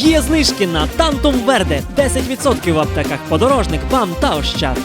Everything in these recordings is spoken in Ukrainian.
Є знижки на Тантум Верде 10% в аптеках подорожник, БАМ та Ощад.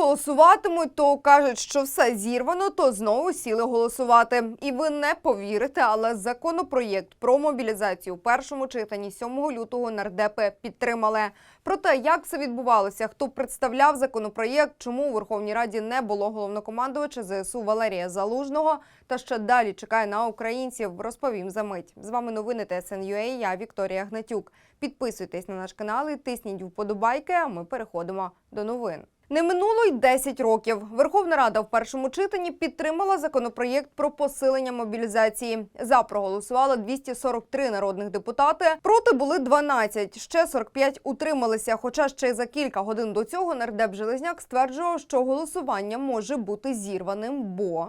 Голосуватимуть, то кажуть, що все зірвано, то знову сіли голосувати. І ви не повірите, але законопроєкт про мобілізацію у першому читанні 7 лютого нардепи підтримали. Про те, як це відбувалося, хто представляв законопроєкт, чому у Верховній Раді не було головнокомандувача ЗСУ Валерія Залужного, та що далі чекає на українців, розповім за мить. З вами новини ТСНЮА, я Вікторія Гнатюк. Підписуйтесь на наш канал і тисніть вподобайки. А ми переходимо до новин. Не минуло й 10 років. Верховна Рада в першому читанні підтримала законопроєкт про посилення мобілізації. За проголосували 243 народних депутати. Проти були 12, ще 45 утрималися. Хоча ще за кілька годин до цього нардеп Железняк стверджував, що голосування може бути зірваним, бо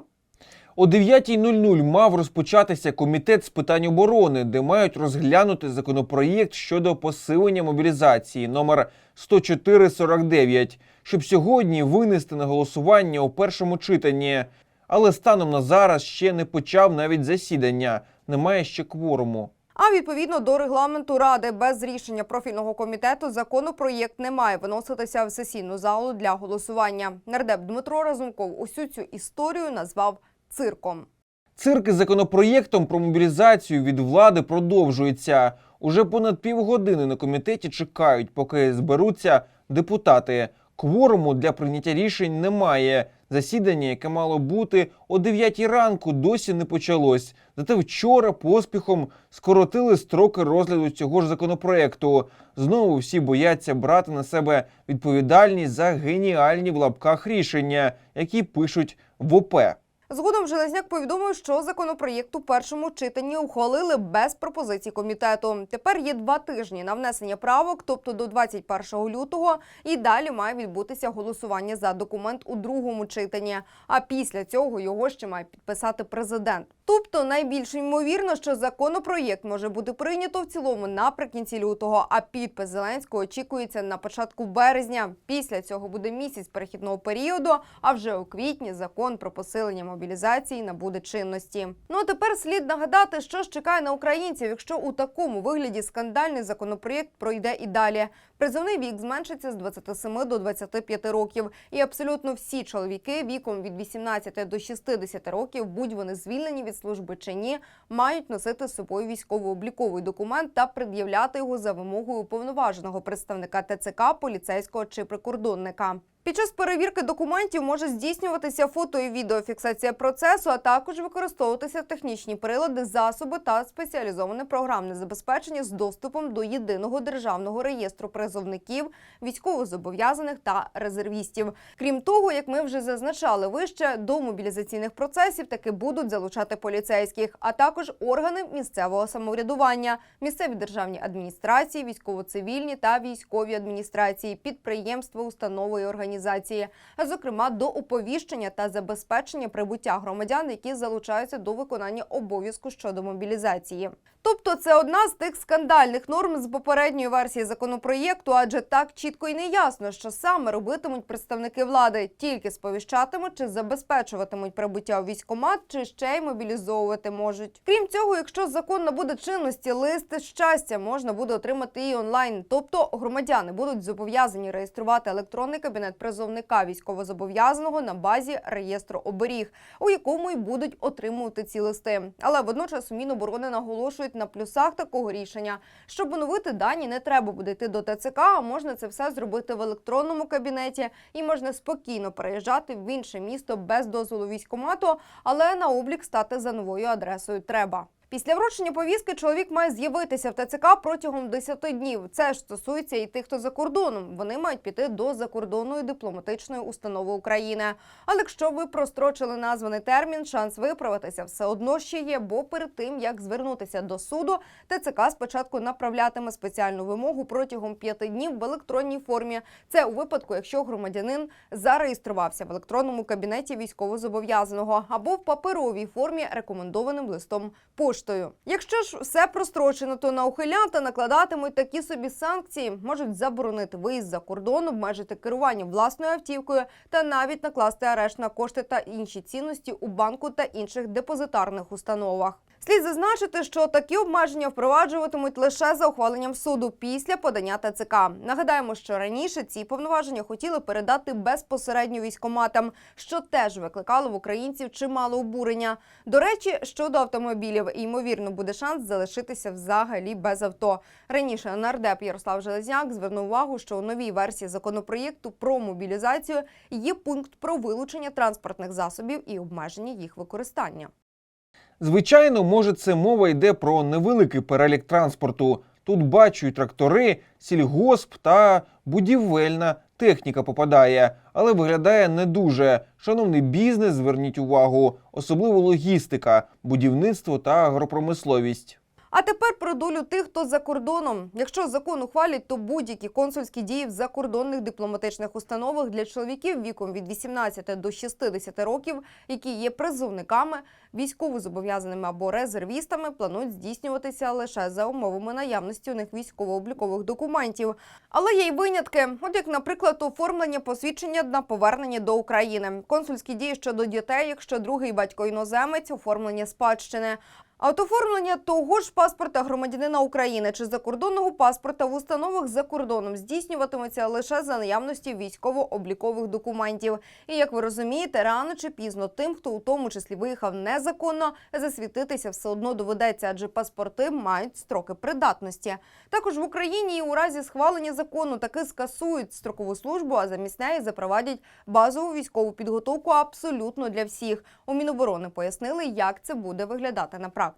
О 9.00 мав розпочатися комітет з питань оборони, де мають розглянути законопроєкт щодо посилення мобілізації номер 10449, щоб сьогодні винести на голосування у першому читанні. Але станом на зараз ще не почав навіть засідання. Немає ще кворуму. А відповідно до регламенту ради без рішення профільного комітету законопроєкт не має виноситися в сесійну залу для голосування. Нардеп Дмитро Разумков усю цю історію назвав цирком. Цирк із законопроєктом про мобілізацію від влади продовжується. Уже понад півгодини на комітеті чекають, поки зберуться депутати. Кворуму для прийняття рішень немає. Засідання, яке мало бути о 9 ранку, досі не почалось. Зате вчора поспіхом скоротили строки розгляду цього ж законопроекту. Знову всі бояться брати на себе відповідальність за геніальні в лапках рішення, які пишуть в ОП. Згодом Железняк повідомив, що законопроєкт у першому читанні ухвалили без пропозицій комітету. Тепер є два тижні на внесення правок, тобто до 21 лютого, і далі має відбутися голосування за документ у другому читанні. А після цього його ще має підписати президент. Тобто найбільш ймовірно, що законопроєкт може бути прийнято в цілому наприкінці лютого, а підпис Зеленського очікується на початку березня. Після цього буде місяць перехідного періоду. А вже у квітні закон про посилення мобілізації набуде чинності. Ну а тепер слід нагадати, що ж чекає на українців, якщо у такому вигляді скандальний законопроєкт пройде і далі. Призовний вік зменшиться з 27 до 25 років, і абсолютно всі чоловіки віком від 18 до 60 років, будь вони звільнені від служби чи ні, мають носити з собою військово-обліковий документ та пред'являти його за вимогою уповноваженого представника ТЦК, поліцейського чи прикордонника. Під час перевірки документів може здійснюватися фото і відеофіксація процесу, а також використовуватися технічні прилади, засоби та спеціалізоване програмне забезпечення з доступом до єдиного державного реєстру призовників, військовозобов'язаних та резервістів. Крім того, як ми вже зазначали вище, до мобілізаційних процесів таки будуть залучати поліцейських, а також органи місцевого самоврядування, місцеві державні адміністрації, військово-цивільні та військові адміністрації, підприємства, установи і організації, а зокрема до оповіщення та забезпечення прибуття громадян, які залучаються до виконання обов'язку щодо мобілізації. Тобто, це одна з тих скандальних норм з попередньої версії законопроєкту, адже так чітко і не ясно, що саме робитимуть представники влади, тільки сповіщатимуть чи забезпечуватимуть прибуття у військкомат, чи ще й мобілізовувати можуть. Крім цього, якщо закон набуде чинності, листи щастя можна буде отримати і онлайн. Тобто громадяни будуть зобов'язані реєструвати електронний кабінет призовника військовозобов'язаного на базі реєстру оберіг, у якому й будуть отримувати ці листи. Але водночас Міноборони наголошують на плюсах такого рішення. Щоб оновити дані, не треба буде йти до ТЦК, а можна це все зробити в електронному кабінеті і можна спокійно переїжджати в інше місто без дозволу військкомату, але на облік стати за новою адресою треба. Після вручення повістки чоловік має з'явитися в ТЦК протягом 10 днів. Це ж стосується і тих, хто за кордоном. Вони мають піти до закордонної дипломатичної установи України. Але якщо ви прострочили названий термін, шанс виправитися все одно ще є. Бо перед тим як звернутися до суду, ТЦК спочатку направлятиме спеціальну вимогу протягом 5 днів в електронній формі. Це у випадку, якщо громадянин зареєструвався в електронному кабінеті військовозобов'язаного або в паперовій формі рекомендованим листом поштою. Якщо ж все прострочено, то на ухилянта накладатимуть такі собі санкції, можуть заборонити виїзд за кордон, обмежити керування власною автівкою та навіть накласти арешт на кошти та інші цінності у банку та інших депозитарних установах. Слід зазначити, що такі обмеження впроваджуватимуть лише за ухваленням суду після подання ТЦК. Нагадаємо, що раніше ці повноваження хотіли передати безпосередньо військоматам, що теж викликало в українців чимало обурення. До речі, щодо автомобілів, ймовірно, буде шанс залишитися взагалі без авто. Раніше нардеп Ярослав Железняк звернув увагу, що у новій версії законопроєкту про мобілізацію є пункт про вилучення транспортних засобів і обмеження їх використання. Звичайно, може, це мова йде про невеликий перелік транспорту. Тут бачу і трактори, сільгосп та будівельна техніка попадає, але виглядає не дуже. Шановний бізнес, зверніть увагу, особливо логістика, будівництво та агропромисловість. А тепер про долю тих, хто за кордоном. Якщо закон ухвалять, то будь-які консульські дії в закордонних дипломатичних установах для чоловіків віком від 18 до 60 років, які є призовниками, військовозобов'язаними або резервістами, планують здійснюватися лише за умовами наявності у них військово-облікових документів. Але є й винятки, от як, наприклад, оформлення посвідчення на повернення до України, консульські дії щодо дітей, якщо другий батько іноземець, оформлення спадщини. А от оформлення того ж паспорта громадянина України чи закордонного паспорта в установах за кордоном здійснюватиметься лише за наявності військово-облікових документів. І як ви розумієте, рано чи пізно тим, хто у тому числі виїхав незаконно, засвітитися все одно доведеться, адже паспорти мають строки придатності. Також в Україні у разі схвалення закону таки скасують строкову службу, а замість неї запровадять базову військову підготовку абсолютно для всіх. У Міноборони пояснили, як це буде виглядати на практиці.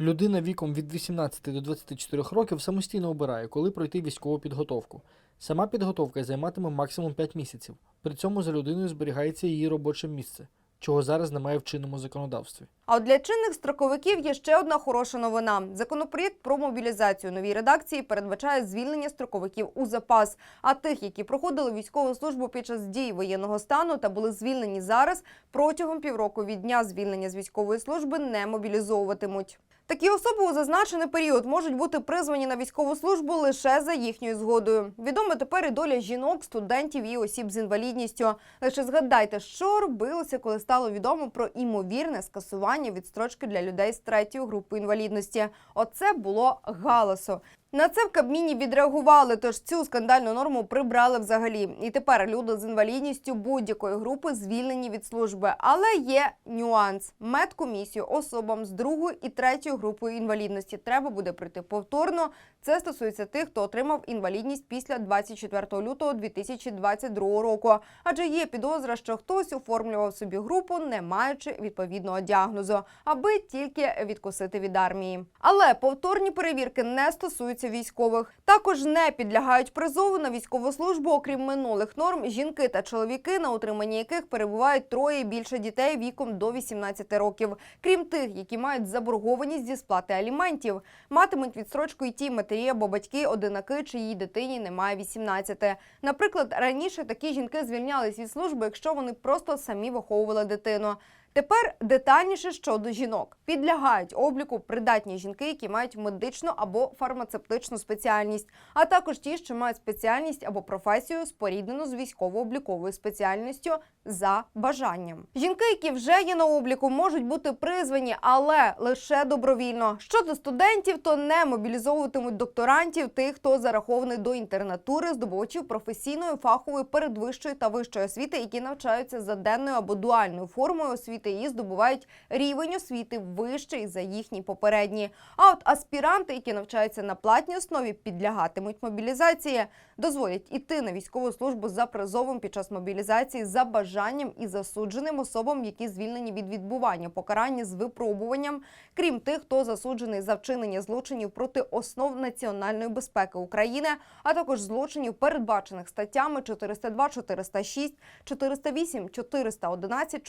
Людина віком від 18 до 24 років самостійно обирає, коли пройти військову підготовку. Сама підготовка займатиме максимум 5 місяців. При цьому за людиною зберігається її робоче місце, чого зараз немає в чинному законодавстві. А от для чинних строковиків є ще одна хороша новина. Законопроєкт про мобілізацію новій редакції передбачає звільнення строковиків у запас. А тих, які проходили військову службу під час дії воєнного стану та були звільнені зараз, протягом півроку від дня звільнення з військової служби не мобілізовуватимуть. Такі особи у зазначений період можуть бути призвані на військову службу лише за їхньою згодою. Відома тепер і доля жінок, студентів і осіб з інвалідністю. Лише згадайте, що робилося, коли стало відомо про імовірне скасування відстрочки для людей з третьої групи інвалідності. Оце було галасу. На це в Кабміні відреагували, тож цю скандальну норму прибрали взагалі. І тепер люди з інвалідністю будь-якої групи звільнені від служби. Але є нюанс: медкомісію особам з другої і третьої групи інвалідності треба буде пройти повторно. Це стосується тих, хто отримав інвалідність після 24 лютого 2022 року. Адже є підозра, що хтось оформлював собі групу, не маючи відповідного діагнозу, аби тільки відкусити від армії. Але повторні перевірки не стосуються військових. Також не підлягають призову на військову службу, окрім минулих норм, жінки та чоловіки, на утриманні яких перебувають троє і більше дітей віком до 18 років, крім тих, які мають заборгованість зі сплати аліментів. Матимуть відстрочку і ті матері або батьки, одинаки, чиїй дитині немає 18. Наприклад, раніше такі жінки звільнялись від служби, якщо вони просто самі виховували дитину. Тепер детальніше щодо жінок підлягають обліку придатні жінки, які мають медичну або фармацевтичну спеціальність, а також ті, що мають спеціальність або професію споріднену з військово-обліковою спеціальністю за бажанням. Жінки, які вже є на обліку, можуть бути призвані, але лише добровільно. Щодо студентів, то не мобілізовуватимуть докторантів, тих, хто зарахований до інтернатури, здобувачів професійної, фахової, передвищої та вищої освіти, які навчаються за денною або дуальною формою освіти і здобувають рівень освіти вищий за їхній попередній. А от аспіранти, які навчаються на платній основі, підлягатимуть мобілізації, дозволять іти на військову службу за призовом під час мобілізації за бажанням і засудженим особам, які звільнені від відбування покарання з випробуванням, крім тих, хто засуджений за вчинення злочинів проти основ національної безпеки України, а також злочинів, передбачених статтями 402, 406, 408, 411,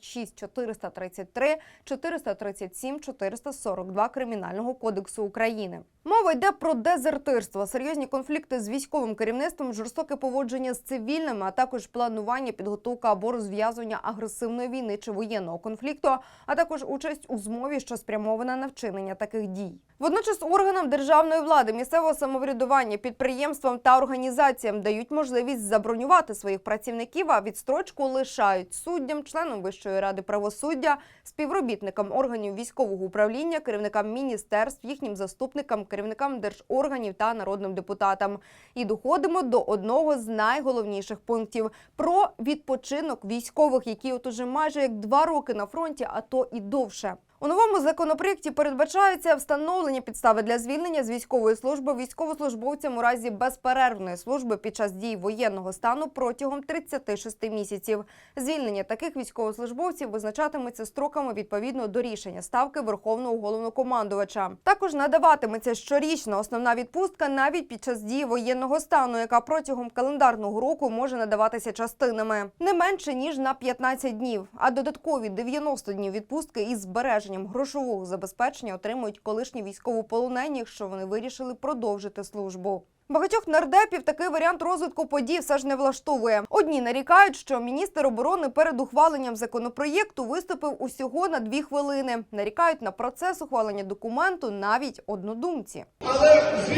426, 433, 437, 442 Кримінального кодексу України. Мова йде про дезертирство, серйозні конфлікти з військовим керівництвом, жорстоке поводження з цивільними, а також планування, підготовка або розв'язування агресивної війни чи воєнного конфлікту, а також участь у змові, що спрямована на вчинення таких дій. Водночас органам державної влади, місцевого самоврядування, підприємствам та організаціям дають можливість забронювати своїх працівників, а відстрочку лишають суддям, членам Вищої ради правосуддя, співробітникам органів військового управління, керівникам міністерств, їхнім заступникам, керівникам держорганів та народним депутатам. І доходимо до одного з найголовніших пунктів про відпочинок військових, які от уже майже як два роки на фронті, а то і довше. У новому законопроєкті передбачається встановлення підстави для звільнення з військової служби військовослужбовцям у разі безперервної служби під час дій воєнного стану протягом 36 місяців. Звільнення таких військовослужбовців визначатиметься строками відповідно до рішення ставки Верховного головнокомандувача. Також надаватиметься щорічна основна відпустка навіть під час дії воєнного стану, яка протягом календарного року може надаватися частинами не менше ніж на 15 днів, а додаткові 90 днів відпустки із збереженням грошового забезпечення отримують колишні військовополонені, якщо вони вирішили продовжити службу. Багатьох нардепів такий варіант розвитку подій все ж не влаштовує. Одні нарікають, що міністр оборони перед ухваленням законопроєкту виступив усього на дві хвилини. Нарікають на процес ухвалення документу навіть однодумці.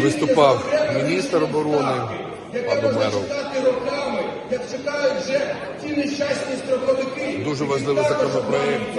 виступав міністр оборони пан Умеров. Дуже важливий законопроект,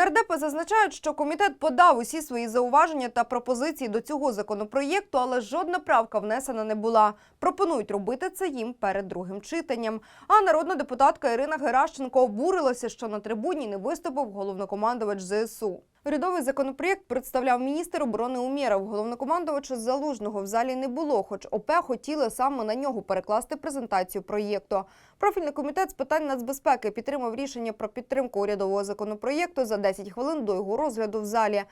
Нардепи зазначають, що комітет подав усі свої зауваження та пропозиції до цього законопроєкту, але жодна правка внесена не була. Пропонують робити це їм перед другим читанням. А народна депутатка Ірина Геращенко обурилася, що на трибуні не виступив головнокомандувач ЗСУ. Урядовий законопроєкт представляв міністр оборони Умєров. Головнокомандувача Залужного в залі не було, хоч ОП хотіли саме на нього перекласти презентацію проєкту. Профільний комітет з питань нацбезпеки підтримав рішення про підтримку урядового законопроєкту за 10 хвилин до його розгляду в залі.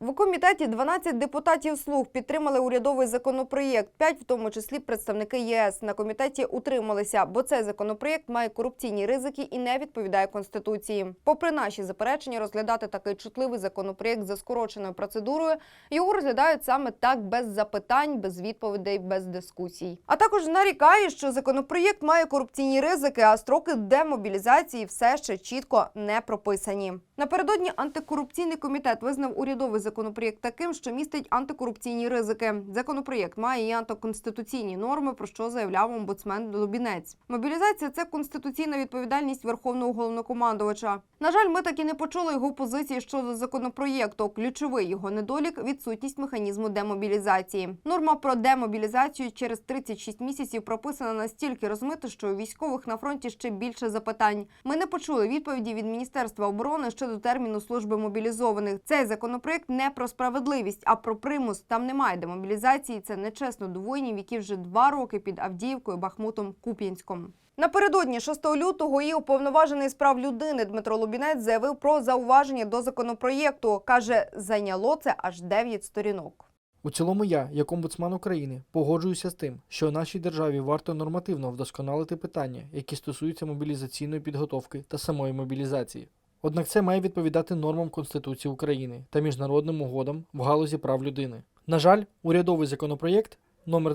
В комітеті 12 депутатів слуг підтримали урядовий законопроєкт, 5 в тому числі представники ЄС. На комітеті утрималися, бо цей законопроєкт має корупційні ризики і не відповідає конституції. Попри наші заперечення, розглядати такий чутливий законопроєкт за скороченою процедурою його розглядають саме так без запитань, без відповідей, без дискусій. А також нарікає, що законопроєкт має корупційні ризики, а строки демобілізації все ще чітко не прописані. Напередодні антикорупційний комітет визнав урядовий законопроєкт таким, що містить антикорупційні ризики. Законопроєкт має і антиконституційні норми, про що заявляв омбудсмен Лубінець. Мобілізація це конституційна відповідальність верховного головнокомандувача. На жаль, ми так і не почули його позиції щодо законопроєкту. Ключовий його недолік відсутність механізму демобілізації. Норма про демобілізацію через 36 місяців прописана настільки розмито, що у військових на фронті ще більше запитань. Ми не почули відповіді від Міністерства оборони щодо терміну служби мобілізованих. Цей законопроект не про справедливість, а про примус. Там немає демобілізації. Це нечесно до воїнів, які вже два роки під Авдіївкою, Бахмутом, Куп'янськом. Напередодні 6 лютого і уповноважений з прав людини Дмитро Лубінець заявив про зауваження до законопроєкту. каже, зайняло це аж 9 сторінок. У цілому я, як омбудсман України, погоджуюся з тим, що нашій державі варто нормативно вдосконалити питання, які стосуються мобілізаційної підготовки та самої мобілізації. Однак це має відповідати нормам Конституції України та міжнародним угодам в галузі прав людини. На жаль, урядовий законопроєкт номер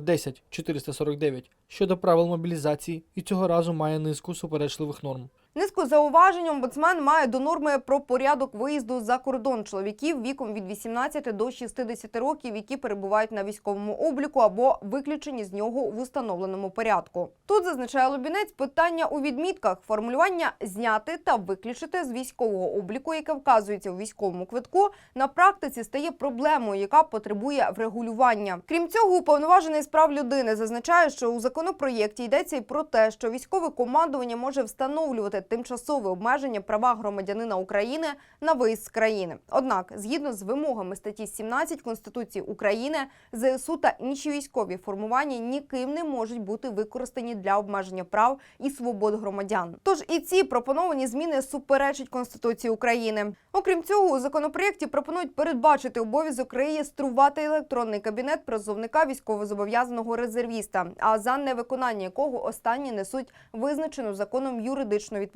10449 щодо правил мобілізації і цього разу має низку суперечливих норм. Низку зауважень омбудсмен має до норми про порядок виїзду за кордон чоловіків віком від 18 до 60 років, які перебувають на військовому обліку або виключені з нього в установленому порядку. Тут зазначає Лубінець питання у відмітках формулювання зняти та виключити з військового обліку, яке вказується у військовому квитку, на практиці стає проблемою, яка потребує врегулювання. Крім цього, уповноважений з прав людини зазначає, що у законопроєкті йдеться і про те, що військове командування може встановлювати тимчасове обмеження права громадянина України на виїзд з країни. Однак, згідно з вимогами статті 17 Конституції України, ЗСУ та інші військові формування ніким не можуть бути використані для обмеження прав і свобод громадян. Тож і ці пропоновані зміни суперечать Конституції України. Окрім цього, у законопроєкті пропонують передбачити обов'язок реєструвати електронний кабінет призовника військовозобов'язаного резервіста, а за невиконання якого останні несуть визначену законом юридичну відповідальність.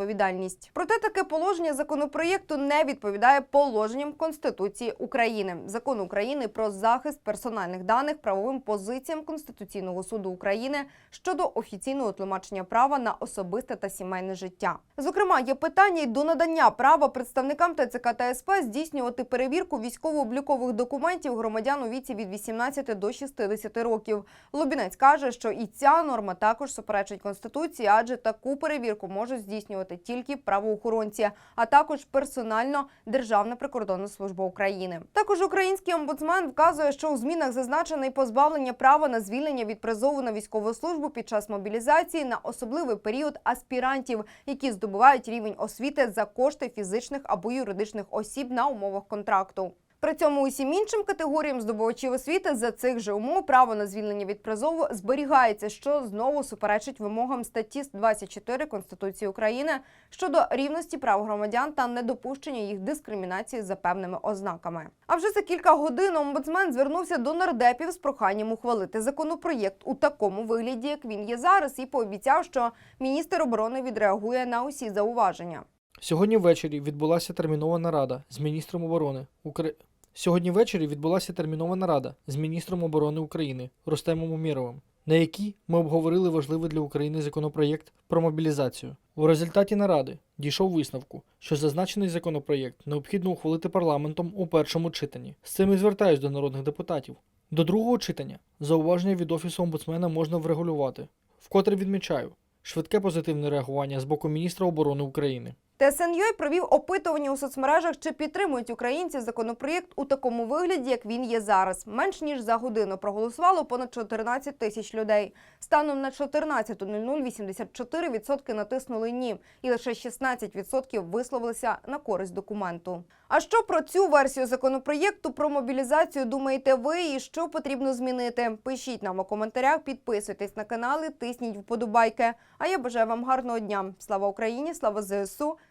Проте таке положення законопроєкту не відповідає положенням Конституції України, закону України про захист персональних даних, правовим позиціям Конституційного суду України щодо офіційного тлумачення права на особисте та сімейне життя. Зокрема, є питання й до надання права представникам ТЦК та СП здійснювати перевірку військово-облікових документів громадян у віці від 18 до 60 років. Лубінець каже, що і ця норма також суперечить конституції, адже таку перевірку можуть здійснювати тільки правоохоронці, а також персонально Державна прикордонна служба України. Також український омбудсмен вказує, що у змінах зазначено і позбавлення права на звільнення від призову на військову службу під час мобілізації на особливий період аспірантів, які здобувають рівень освіти за кошти фізичних або юридичних осіб на умовах контракту. При цьому усім іншим категоріям здобувачів освіти за цих же умов право на звільнення від призову зберігається, що знову суперечить вимогам статті 24 Конституції України щодо рівності прав громадян та недопущення їх дискримінації за певними ознаками. А вже за кілька годин омбудсмен звернувся до нардепів з проханням ухвалити законопроєкт у такому вигляді, як він є зараз, і пообіцяв, що міністр оборони відреагує на усі зауваження. Сьогодні ввечері відбулася термінова нарада з міністром оборони Укра... Сьогодні ввечері відбулася термінова нарада з міністром оборони України Рустемом Умєровим, на якій ми обговорили важливий для України законопроєкт про мобілізацію. У результаті наради дійшов висновку, що зазначений законопроєкт необхідно ухвалити парламентом у першому читанні. З цим і звертаюсь до народних депутатів. До другого читання зауваження від офісу омбудсмена можна врегулювати, вкотре відмічаю швидке позитивне реагування з боку міністра оборони України. ТСНЮ провів опитування у соцмережах, чи підтримують українці законопроєкт у такому вигляді, як він є зараз. Менш ніж за годину проголосувало понад 14 тисяч людей. Станом на 14.00 84% натиснули ні, і лише 16% висловилися на користь документу. А що про цю версію законопроєкту про мобілізацію думаєте ви і що потрібно змінити? Пишіть нам у коментарях, підписуйтесь на канали, тисніть вподобайки. А я бажаю вам гарного дня. Слава Україні, слава ЗСУ